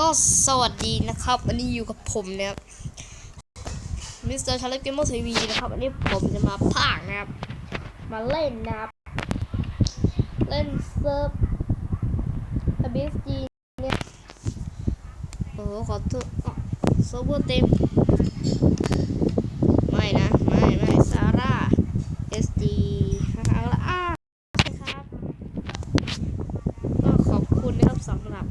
ก็สวัสดีนะครับ อันนี้อยู่กับผมนะครับมิสเตอร์ชาร์ลเกมเมอร์ทีวีนะครับ อันนี้ผมจะมาพากนะครับ มาเล่นนะครับ เล่นเซิร์ฟทบิสจีเนี่ยโอ้ขอโทษอ๋อเซิร์ฟเวอร์เต็มนะ ไม่ไม่ซาร่า SD เอาละอ่านะครับ ก็ขอบคุณนะครับสำหรับ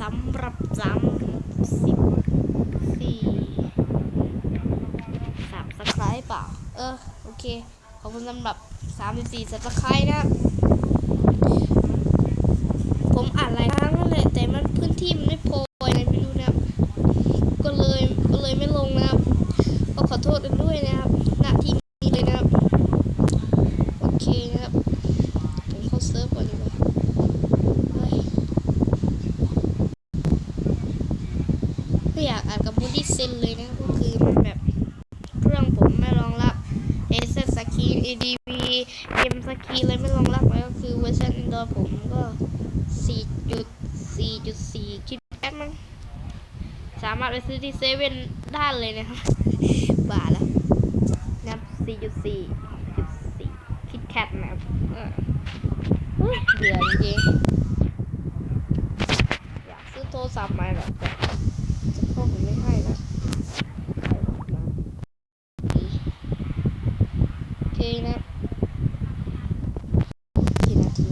สำหรับจำสิบสี่สามสไครต์เป ล่า เออ โอเค ขอบคุณสำหรับสามสิบสี่สไครต์นะครับผมอ่านหลายครั้งแล้วแต่มันพื้นที่มันไม่พออะไรไม่รู้นะครับ ก็เลยก็เลยไม่ลงนะครับ ก็ขอโทษกันด้วยนะครับหน้าที่นี้เลยนะครับ โอเคนะครับ ผมเข้าเซิร์ฟก่อนดีกว่าไม่อยากอ่านกับมูดี้เซนเลยนะคือมันแบบเครื่องผมไม่รองรับ a s s สกี ADV M สกีเลยไม่รองรับแล้ก็คือเวอร์ชัน Android ผมก็ 4.4.4คิดแอปมั้งสามารถไปซื้อที่เซเว่นได้เลยนะครับบาแล้วนะครับ 4.4.4คิดแคทนะครับเออเฮ้ยเบื่อจริงอยากซื้อโทรศัพท์ใหม่แบบแต่พ่อผมไม่ให้นะ โอเคนะกี่นาที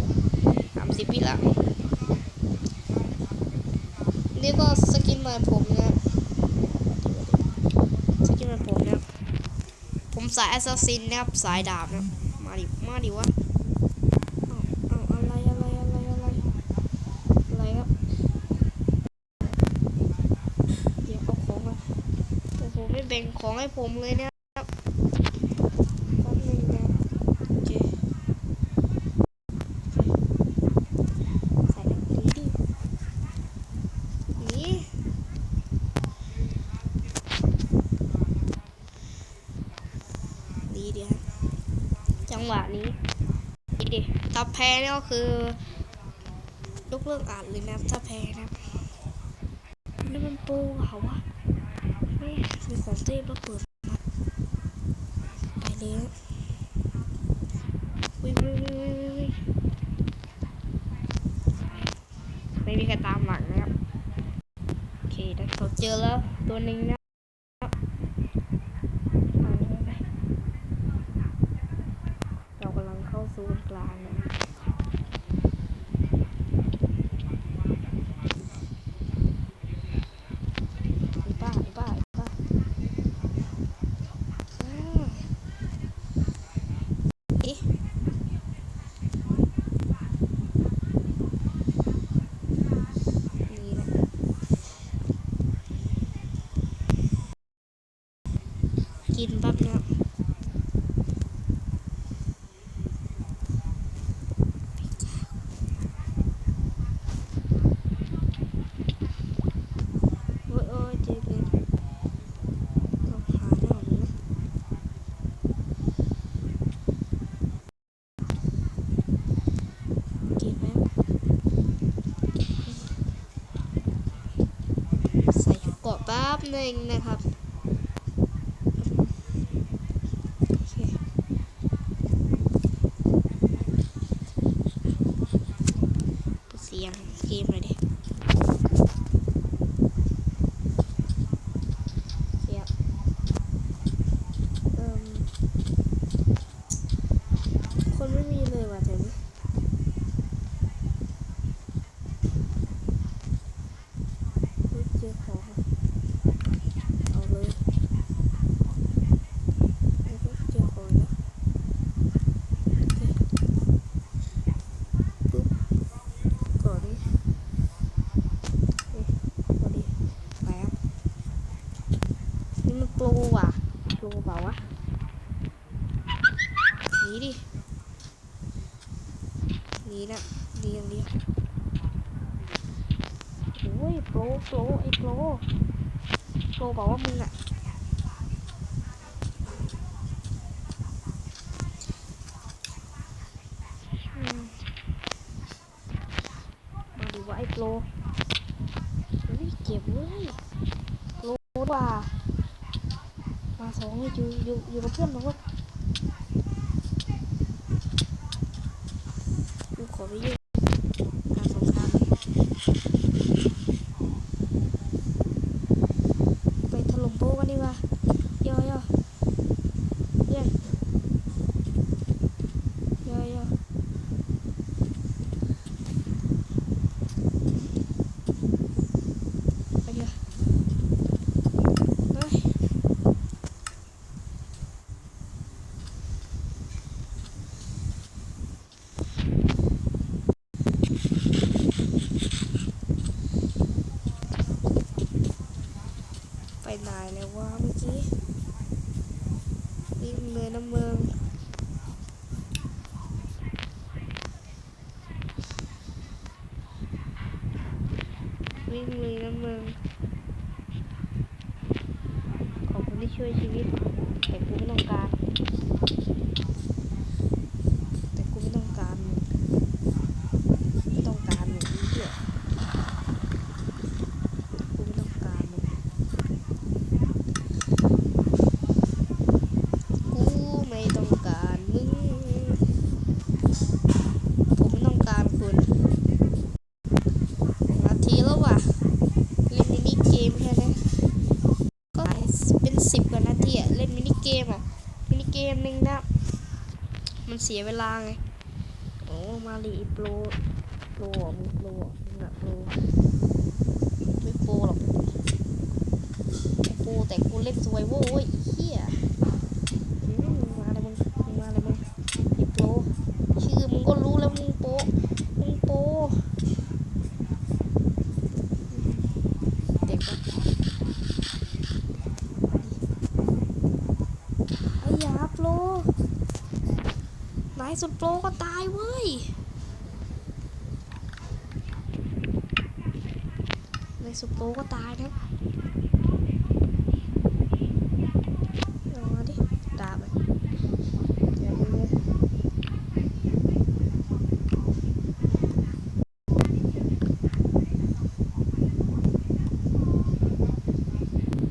สามสิบวิละนี่ก็สกินใหม่ผมนะสกินใหม่ผมนะผมสายแอสซัสซินนะครับสายดาบนะมาดิมาดิวะเอาเอาอะไรอะไรอะไรอะไรอะไรครับเดี๋ยวเอาของมาโอ้โหไม่แบ่งของให้ผมเลยนะครับแป๊บนึงนะโอเคใส่แบบนี้ดินี่ดีดีครับจังหวะนี้ดีดิ ถ้าแพ้นี่ก็คือยกเลิกอ่านเลยนะครับถ้าแพ้นะนี่มันปรเหรอวะไม่มีของเต้มาเปิดมาไปเลยวิ่งวิ่งวิ่งวิ่งวิ่งไม่มีใครตามหลังนะครับโอเคได้เขาเจอแล้วตัวหนึ่งนะเรากำลังเข้าสู่กลางนะอีบ้าอีบ้าอีบ้าอ่าเอ๊ะนี่แหละกินแป๊บนะโอ้ยโอ้ยเจ็บเลยต้องหาหน่อยนะเก็บไว้ใส่ชุด หนึ่งนะครับ โอเคปิดเสียงเกมเลยดิเสียบเอิ่มคนไม่มีเลยว่ะแถวนี้เฮ้ยเจอของอะเอาเลยแล้วก็เจอของแล้ว โอเคปุ๊บก่อนนี้เอ๊ะพอดีไปครับนี่มันโปรว่ะ โปรเปล่าวะหนีดิหนีนะหนีอย่างเดียวโอ้ยโปรโปรไอ้โปรโปรบอกว่ามึงอะอืมมาดูว่าไอ้โปร เจ็บเว้ยรู้ว่า มาสอง เลยอยู่อยู่อยู่กับเพื่อนมั้งวะกูขอไปยุ่งการสงครามไปถล่มโป๊กันดีกว่าย่อย่อเพื่อนย่อย่อไปเถอะเฮ้ย ไปไหนแล้ววะเมื่อกี้วิ่งเลยนะเมืองวิ่งเลยนะเมืองขอบคุณที่ช่วยชีวิตแต่กูไม่ต้องการ แต่กูไม่ต้องการมึงไม่ต้องการมึงไอ้เหี้ยกูไม่ต้องการมึง กูไม่ต้องการมึง ผมไม่ต้องการคุณนาทีแล้วว่ะ เล่นมินิเกมแค่นี้ก็เป็นสิบกว่านาทีอะเล่นมินิเกมอะมินิเกมหนึ่งนะ มัน เสียเวลาไง โอ้มาลีโปรโปรมึงโปรมึงอะโปรไม่โปรหรอกโปรแต่กูเล่นสวยโว้ยไอ้เฮีย อืมมึงมาเลยมึงมึงมาเลยมึงไอ้โปรชื่อมึงก็รู้แล้วมึงโปมึงโปเด็กอะไอ้ยาโปร นายสุดโปรก็ตายเว้ยนายสุดโปรก็ตายนะอามาดิดาบอะ เดี๋ยวดูเลย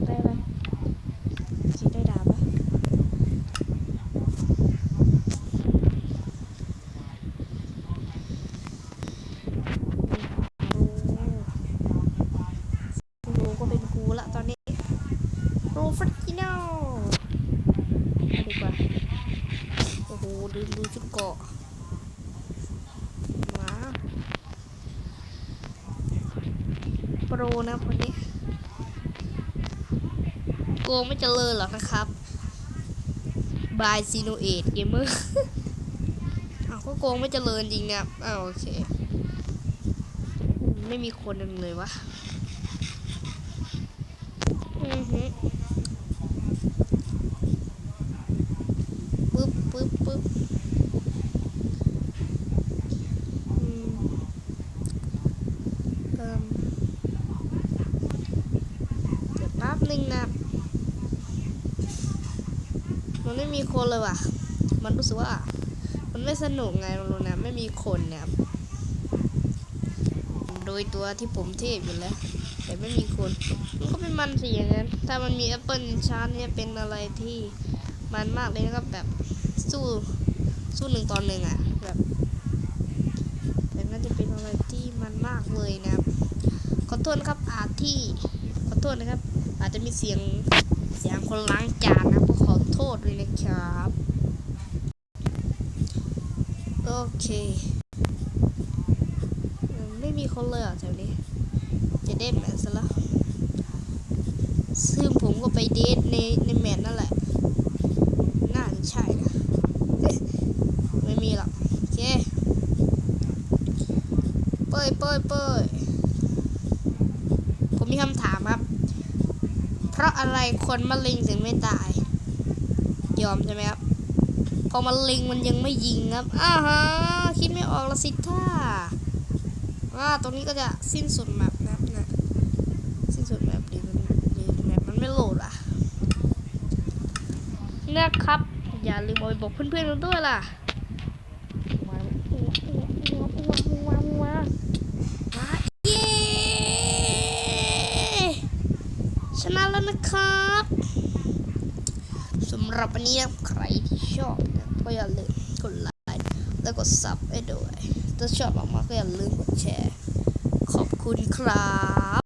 ได้ไหมจีได้ดาบปะรูก็เป็นกูละตอนนี้รูฟริกิโนดีกว่า โอ้โห ดูดูชุดเกาะมาโปรนะคนนี้โกงไม่เจริญหรอกนะครับบายซีโนเอทเกมเมอร์อ้าวก็โกงไม่เจริญจริงนะครับอ้าวโอเค ไม่มีคนหนึ่งเลยวะ อือฮึปึ๊บปึ๊บปึ๊บ อืมเอิ่มเดี๋ยวแป๊บนึงนะ ไม่มีคนเลยว่ะ มันรู้สึกว่า มันไม่สนุกไงมันรู้นะ ไม่มีคนเนี่ยโดยตัวที่ผมเทพอยู่แล้ว แต่ไม่มีคนมันก็เป็นมันสิอย่างนั้น ถ้ามันมีแอปเปิลชาร์เนี่ยเป็นอะไรที่มันมากเลยนะครับแบบสู้สู้หนึ่งต่อหนึ่งอะแบบแต่น่าจะเป็นอะไรที่มันมากเลยนะครับขอโทษครับอาที่ขอโทษนะครับ อาจจะมีเสียงเสียงคนล้างจานนะก็ขอ โทษด้วยนะครับ โอเค ไม่มีคนเลยอะแถวนี้ จะเดทแมทซะแล้วซึ่งผมก็ไปเดทในในแมทนั่นแหละน่าจะใช่นะ ไม่มีหรอก โอเค เป้ยเป้ยเป้ยผมมีคำถามครับ เพราะอะไรคนมะเร็งถึงไม่ตาย ยอมใช่ไหมครับ พอมะเร็งมันยังไม่ยิงครับ อ้าฮะคิดไม่ออกละสิท่าว่าตรงนี้ก็จะสิ้นสุดแมปนะครับนะสิ้นสุดแมปดีมันดีแมปมันไม่โหลดอะนะครับ อย่าลืมเอาไปบอกเพื่อนๆกันด้วยล่ะมามามามามามาเย้ชนะแล้วนะครับ หรับวันนี้นะใครที่ชอบนะก็อย่าลืมกดไลค์แล้วกดซับให้ด้วย ถ้าชอบมากๆก็อย่าลืมกดแชร์ ขอบคุณครับ